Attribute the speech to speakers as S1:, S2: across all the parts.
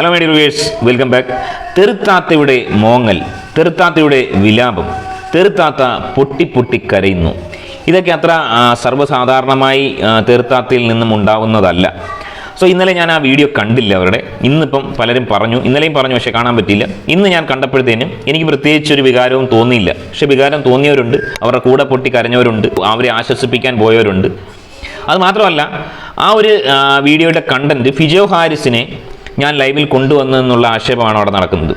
S1: Hello my dears welcome back തെറുത്താത്തയുടെ മോങ്ങൽ തെറുത്താത്തയുടെ വിലാപം തെറുത്താത്ത പൊട്ടി പൊട്ടി കരയുന്നു. ഇതൊക്കെ അത്ര സർവസാധാരണമായി തെറുത്താത്തയിൽ നിന്നും ഉണ്ടാവുന്നതല്ല. സോ ഇന്നലെ ഞാൻ ആ വീഡിയോ കണ്ടില്ല അവരുടെ. ഇന്നിപ്പം പലരും പറഞ്ഞു ഇന്നലെയും പറഞ്ഞു പക്ഷേ കാണാൻ പറ്റിയില്ല. ഇന്ന് ഞാൻ കണ്ടപ്പോഴത്തേനും എനിക്ക് പ്രത്യേകിച്ച് ഒരു വികാരവും തോന്നിയില്ല. പക്ഷെ വികാരം തോന്നിയവരുണ്ട് അവരുടെ കൂടെ പൊട്ടി കരഞ്ഞവരുണ്ട് അവരെ ആശ്വസിപ്പിക്കാൻ പോയവരുണ്ട്. അത് മാത്രമല്ല ആ ഒരു വീഡിയോയുടെ കണ്ടന്റ് ഫിജോ ഹാരിസിനെ ഞാൻ ലൈവിൽ കൊണ്ടുവന്നെന്നുള്ള ആക്ഷേപമാണ് അവിടെ നടക്കുന്നത്.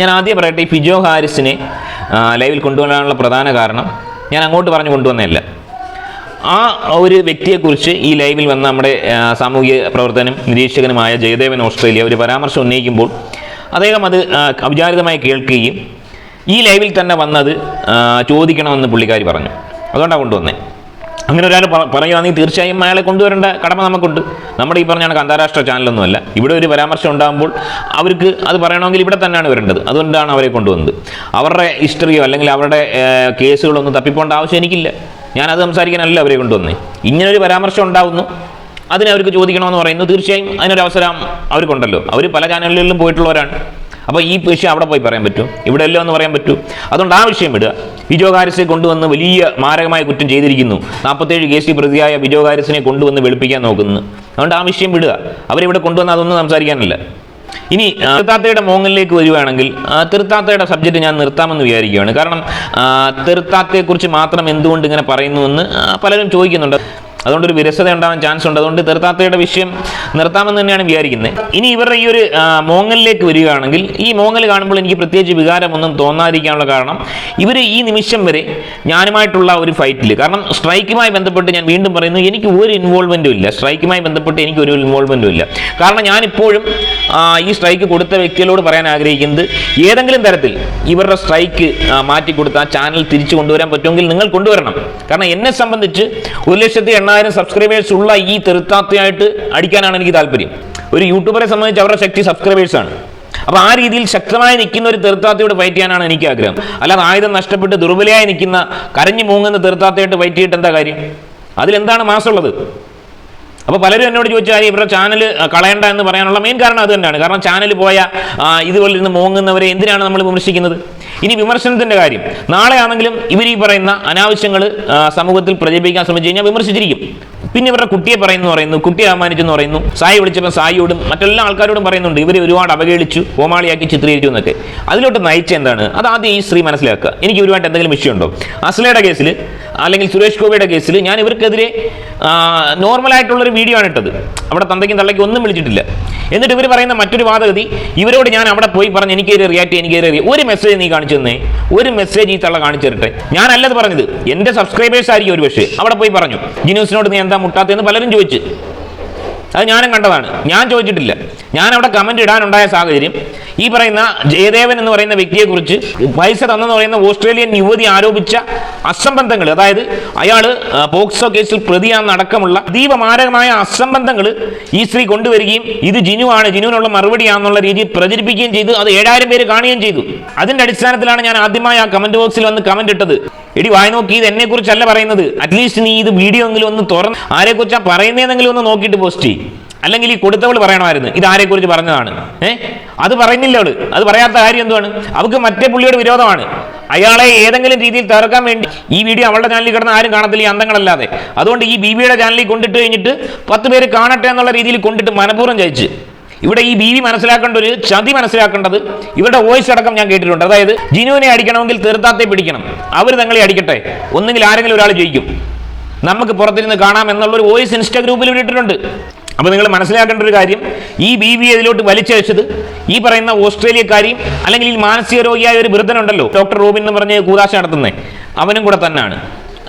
S1: ഞാൻ ആദ്യം പറയട്ടെ ഈ ഫിജോ ഹാരിസിനെ ലൈവിൽ കൊണ്ടുവരാനുള്ള പ്രധാന കാരണം ഞാൻ അങ്ങോട്ട് പറഞ്ഞു കൊണ്ടുവന്നതല്ല. ആ ഒരു വ്യക്തിയെക്കുറിച്ച് ഈ ലൈവിൽ വന്ന നമ്മുടെ സാമൂഹിക പ്രവർത്തനം നിരീക്ഷകനുമായ ജയദേവൻ ഓസ്ട്രേലിയ ഒരു പരാമർശം ഉന്നയിക്കുമ്പോൾ അദ്ദേഹം അത് അവിചാരിതമായി കേൾക്കുകയും ഈ ലൈവിൽ തന്നെ വന്നത് ചോദിക്കണമെന്ന് പുള്ളിക്കാരി പറഞ്ഞു. അതുകൊണ്ടാണ് കൊണ്ടുവന്നത് അങ്ങനെ ഒരാൾ പറയുകയാണെങ്കിൽ തീർച്ചയായും അയാളെ കൊണ്ടുവരേണ്ട. കടമ നമുക്കുണ്ട്. നമ്മുടെ ഈ പറഞ്ഞ അന്താരാഷ്ട്ര ചാനലൊന്നുമല്ല. ഇവിടെ ഒരു പരാമർശം ഉണ്ടാകുമ്പോൾ അവർക്ക് അത് പറയണമെങ്കിൽ ഇവിടെ തന്നെയാണ് വരേണ്ടത്. അതുകൊണ്ടാണ് അവരെ കൊണ്ടുവന്നത്. അവരുടെ ഹിസ്റ്ററിയോ അല്ലെങ്കിൽ അവരുടെ കേസുകളൊന്നും തപ്പിപ്പോണ്ട ആവശ്യം എനിക്കില്ല. ഞാനത് സംസാരിക്കാനല്ല അവരെ കൊണ്ടുവന്നേ. ഇങ്ങനൊരു പരാമർശം ഉണ്ടാവുന്നു. അതിനെ അവർക്ക് ചോദിക്കണമെന്ന് പറയുന്നു. തീർച്ചയായും അതിനൊരു അവസരം അവർക്കുണ്ടല്ലോ അവർ പല ചാനലുകളിലും പോയിട്ടുള്ളവരാണ്. അപ്പോൾ ഈ വിഷയം അവിടെ പോയി പറയാൻ പറ്റും. ഇവിടെ എല്ലാം എന്ന് പറയാൻ പറ്റൂ. അതുകൊണ്ട് ആ വിഷയം വിടുക വിജോകാരിസിനെ കൊണ്ടുവന്ന് വലിയ മാരകമായ കുറ്റം ചെയ്തിരിക്കുന്നു. നാൽപ്പത്തേഴ് കേസിൽ പ്രതിയായ വിജോകാരിസിനെ കൊണ്ടുവന്ന് വെളുപ്പിക്കാൻ നോക്കുന്നു. അതുകൊണ്ട് ആ വിഷയം വിടുക അവരിവിടെ കൊണ്ടുവന്ന് അതൊന്നും സംസാരിക്കാനല്ല. ഇനി ആ, തെറുത്താത്തയുടെ മോങ്ങലിലേക്ക് വരികയാണെങ്കിൽ ആ, തെറുത്താത്തയുടെ സബ്ജക്റ്റ് ഞാൻ നിർത്താമെന്ന് വിചാരിക്കുകയാണ്. കാരണം ആ, തെറുത്താത്തയെക്കുറിച്ച് മാത്രം എന്തുകൊണ്ട് ഇങ്ങനെ പറയുന്നുവെന്ന് പലരും ചോദിക്കുന്നുണ്ട്. അതുകൊണ്ട് ഒരു വിരസത ഉണ്ടാവാൻ ചാൻസ് ഉണ്ട്. അതുകൊണ്ട് തീർത്ഥാർത്ഥയുടെ വിഷയം നിർത്താമെന്ന് തന്നെയാണ് വിചാരിക്കുന്നത് ഇനി ഇവരുടെ ഈ ഒരു മോങ്ങലിലേക്ക് വരികയാണെങ്കിൽ ഈ മോങ്ങൽ കാണുമ്പോൾ എനിക്ക് പ്രത്യേകിച്ച് വികാരമൊന്നും തോന്നാതിരിക്കാനുള്ള കാരണം ഇവർ ഈ നിമിഷം വരെ ഞാനുമായിട്ടുള്ള ഒരു ഫൈറ്റിൽ കാരണം സ്ട്രൈക്കുമായി ബന്ധപ്പെട്ട് ഞാൻ വീണ്ടും പറയുന്നു എനിക്ക് ഒരു ഇൻവോൾവ്മെന്റും ഇല്ല. സ്ട്രൈക്കുമായി ബന്ധപ്പെട്ട് എനിക്ക് ഒരു ഇൻവോൾവ്മെന്റും ഇല്ല. കാരണം ഞാനിപ്പോഴും ഈ സ്ട്രൈക്ക് കൊടുത്ത വ്യക്തികളോട് പറയാൻ ആഗ്രഹിക്കുന്നത് ഏതെങ്കിലും തരത്തിൽ ഇവരുടെ സ്ട്രൈക്ക് മാറ്റി കൊടുത്ത് ആ ചാനൽ തിരിച്ചു കൊണ്ടുവരാൻ പറ്റുമെങ്കിൽ നിങ്ങൾ കൊണ്ടുവരണം. കാരണം എന്നെ സംബന്ധിച്ച് ഒരു ലക്ഷത്തി എണ്ണായിരം സബ്സ്ക്രൈബേഴ്സ് ഉള്ള ഈ തെറുത്താത്തയായിട്ട് അടിക്കാനാണ് എനിക്ക് താല്പര്യം. ഒരു യൂട്യൂബറെ സംബന്ധിച്ച് അവരുടെ ശക്തി സബ്സ്ക്രൈബേഴ്സ് ആണ്. അപ്പോൾ ആ രീതിയിൽ ശക്തമായി നിൽക്കുന്ന ഒരു തീർത്ഥാത്തയോട് ഫൈറ്റ് ചെയ്യാനാണ് എനിക്ക് ആഗ്രഹം. അല്ലാതെ ആയുധം നഷ്ടപ്പെട്ട് ദുർബലയായി നിൽക്കുന്ന കരഞ്ഞു മൂങ്ങുന്ന തീർത്ഥാത്തയായിട്ട് ഫൈറ്റ് ചെയ്തിട്ട് എന്താ കാര്യം? അതിലെന്താണ് മാസമുള്ളത് അപ്പോൾ പലരും എന്നോട് ചോദിച്ചാൽ ഇവരുടെ ചാനൽ കളയണ്ട എന്ന് പറയാനുള്ള മെയിൻ കാരണം അത് തന്നെയാണ്. കാരണം ചാനൽ പോയ ഇതുപോലെ ഇരുന്ന് മോങ്ങുന്നവരെ എന്തിനാണ് നമ്മൾ വിമർശിക്കുന്നത്? ഇനി വിമർശനത്തിന്റെ കാര്യം. നാളെ ആണെങ്കിലും ഇവർ ഈ പറയുന്ന അനാവശ്യങ്ങൾ സമൂഹത്തിൽ പ്രചരിപ്പിക്കാൻ ശ്രമിച്ചു കഴിഞ്ഞാൽ വിമർശിച്ചിരിക്കും. പിന്നെ ഇവരുടെ കുട്ടിയെ പറയുന്നു പറയുന്നു കുട്ടിയെ അപമാനിച്ചെന്ന് പറയുന്നു സായി വിളിച്ചപ്പോൾ സായിയോടും മറ്റെല്ലാ ആൾക്കാരോടും പറയുന്നുണ്ട് ഇവരെ ഒരുപാട് അവഹേളിച്ചു കോമാളിയാക്കി ചിത്രീകരിച്ചു എന്നൊക്കെ. അതിലോട്ട് നയിച്ച എന്താണ്? അത് ആദ്യം ഈ സ്ത്രീ മനസ്സിലാക്കുക. എനിക്ക് ഒരുപാട് എന്തെങ്കിലും വിഷയമുണ്ടോ? അസ്ലയുടെ കേസിൽ അല്ലെങ്കിൽ സുരേഷ് ഗോപിയുടെ കേസിൽ ഞാൻ ഇവർക്കെതിരെ നോർമലായിട്ടുള്ളൊരു വീഡിയോ ആണ് ഇട്ടത്. അവിടെ തന്തയ്ക്കും തള്ളയ്ക്കും ഒന്നും വിളിച്ചിട്ടില്ല. എന്നിട്ട് ഇവർ പറയുന്ന മറ്റൊരു വാദഗതി ഇവരോട് ഞാൻ അവിടെ പോയി പറഞ്ഞ് എനിക്ക് റിയാക്ട് എനിക്ക് react- ഒരു മെസ്സേജ് നീ കാണിച്ചു തന്നേ. ഒരു മെസ്സേജ് ഈ തള്ള കാണിച്ചു തരട്ടെ. ഞാനല്ലത് പറഞ്ഞത്. എന്റെ സബ്സ്ക്രൈബേഴ്സ് ആയിരിക്കും ഒരു പക്ഷേ അവിടെ പോയി പറഞ്ഞു. ജിനൂസിനോട് നീ എന്താ മുട്ടാത്തതെന്ന് പലരും ചോദിച്ചു. അത് ഞാനും കണ്ടതാണ്. ഞാൻ ചോദിച്ചിട്ടില്ല. ഞാൻ അവിടെ കമന്റ് ഇടാനുണ്ടായ സാഹചര്യം ഈ പറയുന്ന ജയദേവൻ എന്ന് പറയുന്ന വ്യക്തിയെ കുറിച്ച് പൈസ തന്നെന്ന് പറയുന്ന ഓസ്ട്രേലിയൻ യുവതി ആരോപിച്ച അസംബന്ധങ്ങൾ അതായത് അയാൾ പോക്സോ കേസിൽ പ്രതിയാണെന്നടക്കമുള്ള അതീവ മാരകമായ അസംബന്ധങ്ങൾ ഈ സ്ത്രീ കൊണ്ടുവരികയും ഇത് ജിനുവാണ് ജിനുവിനുള്ള മറുപടിയാണെന്നുള്ള രീതിയിൽ പ്രചരിപ്പിക്കുകയും ചെയ്തു. അത് ഏഴായിരം പേര് കാണുകയും ചെയ്തു. അതിന്റെ അടിസ്ഥാനത്തിലാണ് ഞാൻ ആദ്യമായി ആ കമന്റ് ബോക്സിൽ വന്ന് കമന്റ് ഇട്ടത്. എടി വായി നോക്കി ഇത് എന്നെ കുറിച്ചല്ല പറയുന്നത് അറ്റ്ലീസ്റ്റ് നീ ഇത് വീഡിയോ എങ്കിലും ഒന്ന് തുറന്ന് ആരെ പറയുന്നതെന്നെങ്കിലും ഒന്ന് നോക്കിയിട്ട് പോസ്റ്റ് ചെയ്യും. അല്ലെങ്കിൽ ഈ കൊടുത്തവൾ പറയണമായിരുന്നു ഇത് ആരെക്കുറിച്ച് പറഞ്ഞതാണ്. ഏഹ് അത് പറയുന്നില്ല അവൾ. അത് പറയാത്ത കാര്യം എന്തുവാണ്? അവൾക്ക് മറ്റേ പുള്ളിയോട് വിരോധമാണ്. അയാളെ ഏതെങ്കിലും രീതിയിൽ തകർക്കാൻ വേണ്ടി ഈ വീഡിയോ അവളുടെ ചാനലിൽ കിടന്ന് ആരും കാണത്തില്ല ഈ അന്തങ്ങളല്ലാതെ. അതുകൊണ്ട് ഈ ബിബിയുടെ ചാനലിൽ കൊണ്ടിട്ട് കഴിഞ്ഞിട്ട് പത്ത് പേര് കാണട്ടെ എന്നുള്ള രീതിയിൽ കൊണ്ടിട്ട് മനഃപൂർവം ജയിച്ച്. ഇവിടെ ഈ ബി വി മനസ്സിലാക്കേണ്ട ഒരു ചതി മനസ്സിലാക്കേണ്ടത് ഇവരുടെ വോയിസ് അടക്കം ഞാൻ കേട്ടിട്ടുണ്ട്. അതായത് ജിനുവിനെ അടിക്കണമെങ്കിൽ തീർത്ഥാത്തെ പിടിക്കണം. അവർ തങ്ങളെ അടിക്കട്ടെ. ഒന്നുകിൽ ആരെങ്കിലും ഒരാൾ ജയിക്കും. നമുക്ക് പുറത്തിരുന്ന് കാണാം എന്നുള്ള ഒരു വോയിസ് ഇൻസ്റ്റാ ഗ്രൂപ്പിൽ ഇട്ടിട്ടുണ്ട്. അപ്പോൾ നിങ്ങൾ മനസ്സിലാക്കേണ്ട ഒരു കാര്യം ഈ ബി ബി ഇതിലോട്ട് വലിച്ചയച്ചത് ഈ പറയുന്ന ഓസ്ട്രേലിയക്കാരിയും അല്ലെങ്കിൽ ഈ മാനസിക രോഗിയായ ഒരു വൃദ്ധനുണ്ടല്ലോ ഡോക്ടർ റോബിൻ എന്ന് പറഞ്ഞ് കൂതാശ നടത്തുന്നത് അവനും കൂടെ തന്നെയാണ്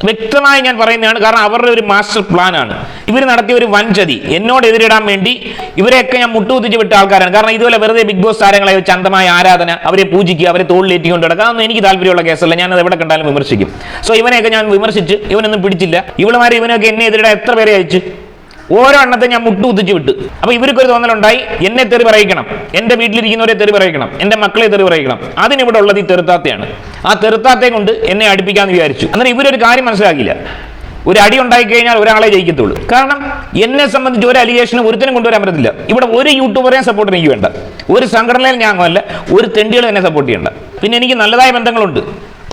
S1: വ്യക്തമായി ഞാൻ പറയുന്നതാണ് കാരണം അവരുടെ ഒരു മാസ്റ്റർ പ്ലാൻ ആണ്. ഇവർ നടത്തിയ ഒരു വൻചതി. എന്നോട് എതിരിടാൻ വേണ്ടി ഇവരെയൊക്കെ ഞാൻ മുട്ടുകുത്തിച്ച് വിട്ട ആൾക്കാരാണ്. കാരണം ഇതുപോലെ വെറുതെ ബിഗ് ബോസ് താരങ്ങളെ വെച്ച് ആരാധന അവരെ പൂജിക്കുക അവരെ തോളിലേറ്റിക്കൊണ്ട് കിടക്കുക അതൊന്നും എനിക്ക് താല്പര്യമുള്ള കേസല്ല. ഞാൻ അത് എവിടെ കണ്ടാലും വിമർശിക്കും. സോ ഇവനെയൊക്കെ ഞാൻ വിമർശിച്ച് ഇവനൊന്നും പിടിച്ചില്ല. ഇവളുമാരെ ഇവനൊക്കെ എന്നെ എതിരിടാൻ എത്ര പേരെ അയച്ചു? ഓരോ എണ്ണത്തെ ഞാൻ മുട്ടുകുത്തിച്ച് വിട്ടു. അപ്പൊ ഇവർക്കൊരു തോന്നലുണ്ടായി എന്നെ തെറി പറയിക്കണം. എന്റെ വീട്ടിലിരിക്കുന്നവരെ തെറി പറയിക്കണം. എന്റെ മക്കളെ തെറി പറയിക്കണം. അതിനിവിടെ ഉള്ളത് ഈ തെറുത്താത്തയാണ്. ആ തെറുത്താത്തെ കൊണ്ട് എന്നെ അടുപ്പിക്കാന്ന് വിചാരിച്ചു. അന്നേരം ഇവരൊരു കാര്യം മനസ്സിലാക്കിയില്ല. ഒരു അടി ഉണ്ടായി കഴിഞ്ഞാൽ ഒരാളെ ജയിക്കത്തുള്ളൂ. കാരണം എന്നെ സംബന്ധിച്ച് ഒരു അലിഗേഷനും ഒരുത്തിനും കൊണ്ടുവരാൻ പറ്റത്തില്ല. ഇവിടെ ഒരു യൂട്യൂബറെയും സപ്പോർട്ട് എനിക്ക് വേണ്ട. ഒരു സംഘടനയിൽ ഞാൻ അല്ല ഒരു തെണ്ടികളും എന്നെ സപ്പോർട്ട് ചെയ്യണ്ട. പിന്നെ എനിക്ക് നല്ലതായ ബന്ധങ്ങളുണ്ട്.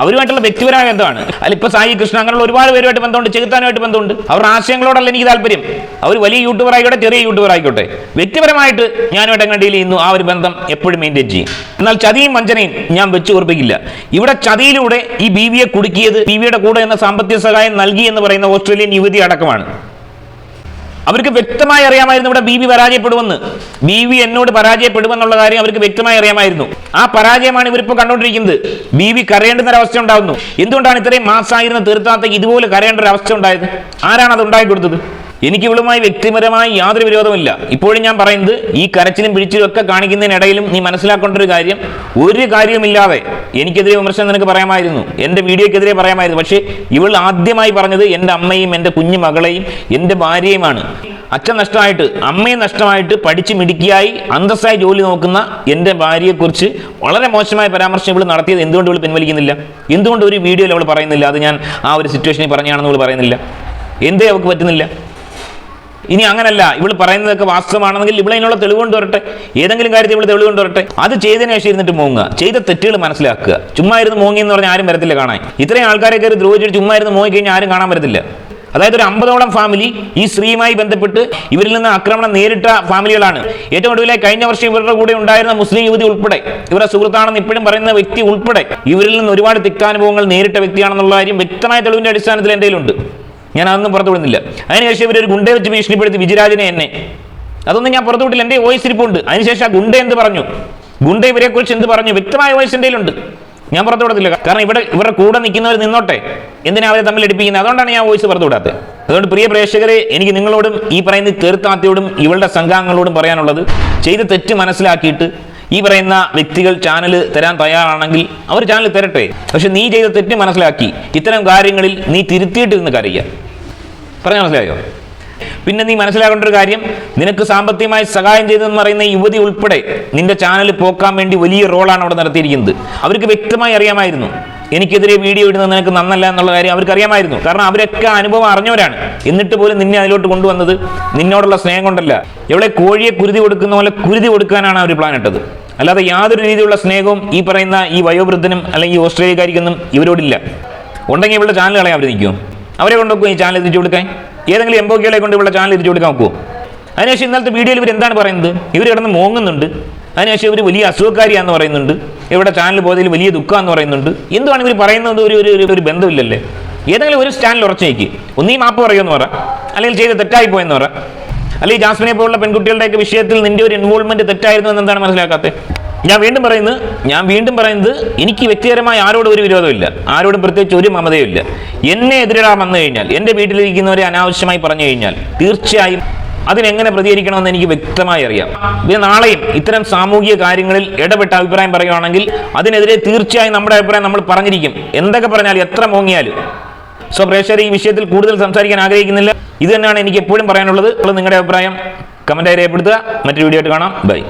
S1: അവരുമായിട്ടുള്ള വ്യക്തിപരമായ ബന്ധമാണ്. അല്ല ഇപ്പൊ സായി കൃഷ്ണ അങ്ങനെയുള്ള ഒരുപാട് പേരുമായിട്ട് ബന്ധമുണ്ട് ചെകുത്താനുമായിട്ട് ബന്ധമുണ്ട്. അവരുടെ ആശയങ്ങളോടല്ല എനിക്ക് താല്പര്യം. അവർ വലിയ യൂട്യൂബർ ആയിക്കോട്ടെ ചെറിയ യൂട്യൂബർ ആയിക്കോട്ടെ. വ്യക്തിപരമായിട്ട് ഞാനുമായിട്ട് അങ്ങനെ ഡീൽ ചെയ്യുന്നു ആ ഒരു ബന്ധം എപ്പോഴും മെയിന്റെയിൻ ചെയ്യും. എന്നാൽ ചതിയും വഞ്ചനയും ഞാൻ വെച്ച് ഉറപ്പിക്കില്ല. ഇവിടെ ചതിയിലൂടെ ഈ ബി വിയെ കുടുക്കിയത് ബി വിയുടെ കൂടെ എന്ന സാമ്പത്തിക സഹായം നൽകി എന്ന് പറയുന്ന ഓസ്ട്രേലിയൻ യുവതി അടക്കമാണ്. അവർക്ക് വ്യക്തമായി അറിയാമായിരുന്നു ഇവിടെ ബി ബി പരാജയപ്പെടുമെന്ന്. ബി വി എന്നോട് പരാജയപ്പെടുമെന്നുള്ള കാര്യം അവർക്ക് വ്യക്തമായി അറിയാമായിരുന്നു. ആ പരാജയമാണ് ഇവരിപ്പോൾ കണ്ടുകൊണ്ടിരിക്കുന്നത്. ബി വി കരയേണ്ടുന്ന ഒരവസ്ഥ ഉണ്ടാകുന്നു എന്തുകൊണ്ടാണ് ഇത്രയും മാസമായിരുന്ന തീർത്ഥാടത്തേക്ക് ഇതുപോലെ കരയേണ്ട ഒരു അവസ്ഥ ഉണ്ടായത്? ആരാണ് അത് ഉണ്ടാക്കി കൊടുത്തത് എനിക്ക് ഇവളുമായി വ്യക്തിപരമായി യാതൊരു വിരോധമില്ല ഇപ്പോഴും ഞാൻ പറയുന്നത് ഈ കരച്ചിലും പിടിച്ചിലും ഒക്കെ കാണിക്കുന്നതിനിടയിലും നീ മനസ്സിലാക്കേണ്ട ഒരു കാര്യം ഒരു കാര്യവുമില്ലാതെ എനിക്കെതിരെ വിമർശനം നിനക്ക് പറയാമായിരുന്നു. എന്റെ വീഡിയോക്കെതിരെ പറയാമായിരുന്നു. പക്ഷേ ഇവൾ ആദ്യമായി പറഞ്ഞത് എന്റെ അമ്മയും എന്റെ കുഞ്ഞു മകളെയും എന്റെ ഭാര്യയുമാണ്. അച്ഛൻ നഷ്ടമായിട്ട് അമ്മയെ നഷ്ടമായിട്ട് പഠിച്ച് മിടുക്കിയായി അന്തസ്സായി ജോലി നോക്കുന്ന എന്റെ ഭാര്യയെക്കുറിച്ച് വളരെ മോശമായ പരാമർശം ഇവൾ നടത്തിയത് എന്തുകൊണ്ട് ഇവൾ പിൻവലിക്കുന്നില്ല? എന്തുകൊണ്ട് ഒരു വീഡിയോയിൽ അവൾ പറയുന്നില്ല? അത് ഞാൻ ആ ഒരു സിറ്റുവേഷനിൽ പറഞ്ഞാണെന്ന് ഇവൾ പറയുന്നില്ല. എന്തേ അവൾക്ക് പറ്റുന്നില്ല? ഇനി അങ്ങനല്ല. ഇവൾ പറയുന്നതൊക്കെ വാസ്തവമാണെങ്കിൽ ഇവിടെ അതിനുള്ള തെളിവ് കൊണ്ടുവരട്ടെ. ഏതെങ്കിലും കാര്യത്തിൽ ഇവിടെ തെളിവ് കൊണ്ടുവരട്ടെ. അത് ചെയ്തതിനു ശേഷം ഇരുന്നിട്ട് മൂങ്ങുക. ചെയ്ത തെറ്റുകൾ മനസ്സിലാക്കുക. ചുമ്മാ ഇരുന്ന് മൂങ്ങി എന്ന് പറഞ്ഞാൽ ആരും വരത്തില്ല കാണാൻ. ഇത്രയും ആൾക്കാരെ കയറി ദ്രോഹിച്ചിട്ട് ചുമ്മാ ഇരുന്ന് മൂങ്ങി കഴിഞ്ഞാൽ ആരും കാണാൻ വരത്തില്ല. അതായത് ഒരു അമ്പതോളം ഫാമിലി ഈ സ്ത്രീയുമായി ബന്ധപ്പെട്ട് ഇവരിൽ നിന്ന് ആക്രമണം നേരിട്ട ഫാമിലികളാണ് ഏറ്റവും ഒടുവിലായി കഴിഞ്ഞ വർഷം ഇവരുടെ കൂടെ ഉണ്ടായിരുന്ന മുസ്ലിം യുവതി ഉൾപ്പെടെ ഇവരുടെ സുഹൃത്താണെന്ന് ഇപ്പോഴും പറയുന്ന വ്യക്തി ഉൾപ്പെടെ ഇവരിൽ നിന്ന് ഒരുപാട് തിക്താനുഭവങ്ങൾ നേരിട്ട വ്യക്തിയാണെന്നുള്ള കാര്യം വ്യക്തമായ തെളിവിന്റെ അടിസ്ഥാനത്തിൽ എന്തെങ്കിലും കയ്യിലുണ്ട്. ഞാൻ അതൊന്നും പുറത്തു വിടുന്നില്ല. അതിനുശേഷം ഇവർ ഒരു ഗുണ്ടയെ വെച്ച് ഭീഷണിപ്പെടുത്തി വിജിരാജിനെ എന്നെ. അതൊന്നും ഞാൻ പുറത്തു വിട്ടില്ല. എന്റെ വോയിസ് ഇരിപ്പുണ്ട്. അതിനുശേഷം ആ ഗുണ്ട എന്ത് പറഞ്ഞു? ഗുണ്ട ഇവരെ കുറിച്ച് എന്ത് പറഞ്ഞു? വ്യക്തമായ വോയിസ് എന്റെ ഉണ്ട് ഞാൻ പുറത്തു വിടത്തില്ല. കാരണം ഇവിടെ ഇവരുടെ കൂടെ നിൽക്കുന്നവർ നിന്നോട്ടെ. എന്തിനാ അവരെ തമ്മിൽ എടുപ്പിക്കുന്നത്? അതുകൊണ്ടാണ് ഞാൻ വോയിസ് പുറത്തു വിടാത്തത്. അതുകൊണ്ട് പ്രിയ പ്രേക്ഷകരെ എനിക്ക് നിങ്ങളോടും ഈ പറയുന്ന തീർത്ഥാത്തിയോടും ഇവളുടെ സംഘാംഗങ്ങളോടും പറയാനുള്ളത് ചെയ്ത തെറ്റ് മനസ്സിലാക്കിയിട്ട് ഈ പറയുന്ന വ്യക്തികൾ ചാനൽ തരാൻ തയ്യാറാണെങ്കിൽ അവർ ചാനൽ തരട്ടെ. പക്ഷെ നീ ചെയ്ത തെറ്റ് മനസ്സിലാക്കി. ഇത്തരം കാര്യങ്ങളിൽ നീ തിരുത്തിയിട്ടിരുന്ന് കരയുക. പറഞ്ഞ മനസ്സിലായോ? പിന്നെ നീ മനസ്സിലാക്കേണ്ട ഒരു കാര്യം. നിനക്ക് സാമ്പത്തികമായി സഹായം ചെയ്തെന്ന് പറയുന്ന യുവതി ഉൾപ്പെടെ നിന്റെ ചാനൽ പോക്കാൻ വേണ്ടി വലിയ റോളാണ് അവിടെ നടത്തിയിരിക്കുന്നത്. അവർക്ക് വ്യക്തമായി അറിയാമായിരുന്നു. എനിക്കെതിരെ വീഡിയോ ഇടുന്നത് നിനക്ക് നന്നല്ല എന്നുള്ള കാര്യം അവർക്ക് അറിയാമായിരുന്നു. കാരണം അവരൊക്കെ അനുഭവം അറിഞ്ഞവരാണ്. എന്നിട്ട് പോലും നിന്നെ അതിലോട്ട് കൊണ്ടുവന്നത് നിന്നോടുള്ള സ്നേഹം കൊണ്ടല്ല. എവിടെ കോഴിയെ കുരുതി കൊടുക്കുന്ന പോലെ കുരുതി കൊടുക്കാനാണ് അവർ പ്ലാൻ ഇട്ടത്. അല്ലാതെ യാതൊരു രീതിയിലുള്ള സ്നേഹവും ഈ പറയുന്ന ഈ വയോവൃദ്ധനും അല്ലെങ്കിൽ ഈ ഓസ്ട്രേലിയക്കാരിക്കൊന്നും ഇവരോടില്ല. ഉണ്ടെങ്കിൽ ഇവളുടെ ചാനൽ കളയാൻ അവർ നിൽക്കും അവരെ കൊണ്ടുപോകും ഈ ചാനൽ തിരിച്ചു കൊടുക്കാൻ? ഏതെങ്കിലും എംബോക്കികളെ കൊണ്ട് ഇവിടെ ചാനൽ തിരിച്ചു കൊടുക്കാൻ നോക്കുമോ അതിനുശേഷം ഇന്നലത്തെ വീഡിയോയിൽ ഇവർ എന്താണ് പറയുന്നത്? ഇവർ കിടന്ന് മോങ്ങുന്നുണ്ട്. അതിനുശേഷം ഇവർ വലിയ അസുഖക്കാരിയാന്ന് പറയുന്നുണ്ട്. ഇവിടെ ചാനൽ പോയതിൽ വലിയ ദുഃഖമാണെന്ന് പറയുന്നുണ്ട്. എന്തുവാണ് ഇവർ പറയുന്നത്? ഒരു ഒരു ഒരു- ബന്ധമില്ലല്ലേ? ഏതെങ്കിലും ഒരു സ്റ്റാൻഡിൽ ഉറച്ചു ഒന്നീ മാപ്പ് പറയുമെന്ന് പറ. അല്ലെങ്കിൽ ചെയ്ത് തെറ്റായി പോയെന്ന് പറ. അല്ലെങ്കിൽ ജാസ്മിനെ പോലുള്ള പെൺകുട്ടികളുടെയൊക്കെ വിഷയത്തിൽ നിന്റെ ഒരു ഇൻവോൾവ്മെന്റ് തെറ്റായിരുന്നു എന്ന് എന്താണ് മനസ്സിലാക്കാത്തത്? ഞാൻ വീണ്ടും പറയുന്നത് ഞാൻ വീണ്ടും പറയുന്നത് എനിക്ക് വ്യക്തിപരമായി ആരോടും ഒരു വിരോധമില്ല ആരോടും പ്രത്യേകിച്ച് ഒരു മമതയും ഇല്ല. എന്നെ എതിരിടാൻ വന്നു കഴിഞ്ഞാൽ എന്റെ വീട്ടിലിരിക്കുന്നവരെ അനാവശ്യമായി പറഞ്ഞു കഴിഞ്ഞാൽ തീർച്ചയായും അതിനെങ്ങനെ പ്രതികരിക്കണമെന്ന് എനിക്ക് വ്യക്തമായി അറിയാം. പിന്നെ നാളെയും ഇത്തരം സാമൂഹിക കാര്യങ്ങളിൽ ഇടപെട്ട അഭിപ്രായം പറയുകയാണെങ്കിൽ അതിനെതിരെ തീർച്ചയായും നമ്മുടെ അഭിപ്രായം നമ്മൾ പറഞ്ഞിരിക്കും. എന്തൊക്കെ പറഞ്ഞാലും എത്ര മോങ്ങിയാലും. സോ പ്രേക്ഷകർ ഈ വിഷയത്തിൽ കൂടുതൽ സംസാരിക്കാൻ ആഗ്രഹിക്കുന്നില്ല. ഇത് തന്നെയാണ് എനിക്ക് എപ്പോഴും പറയാനുള്ളത്. നിങ്ങളുടെ അഭിപ്രായം കമന്റായി രേഖപ്പെടുത്തുക. മറ്റൊരു വീഡിയോ ആയിട്ട് കാണാം. ബൈ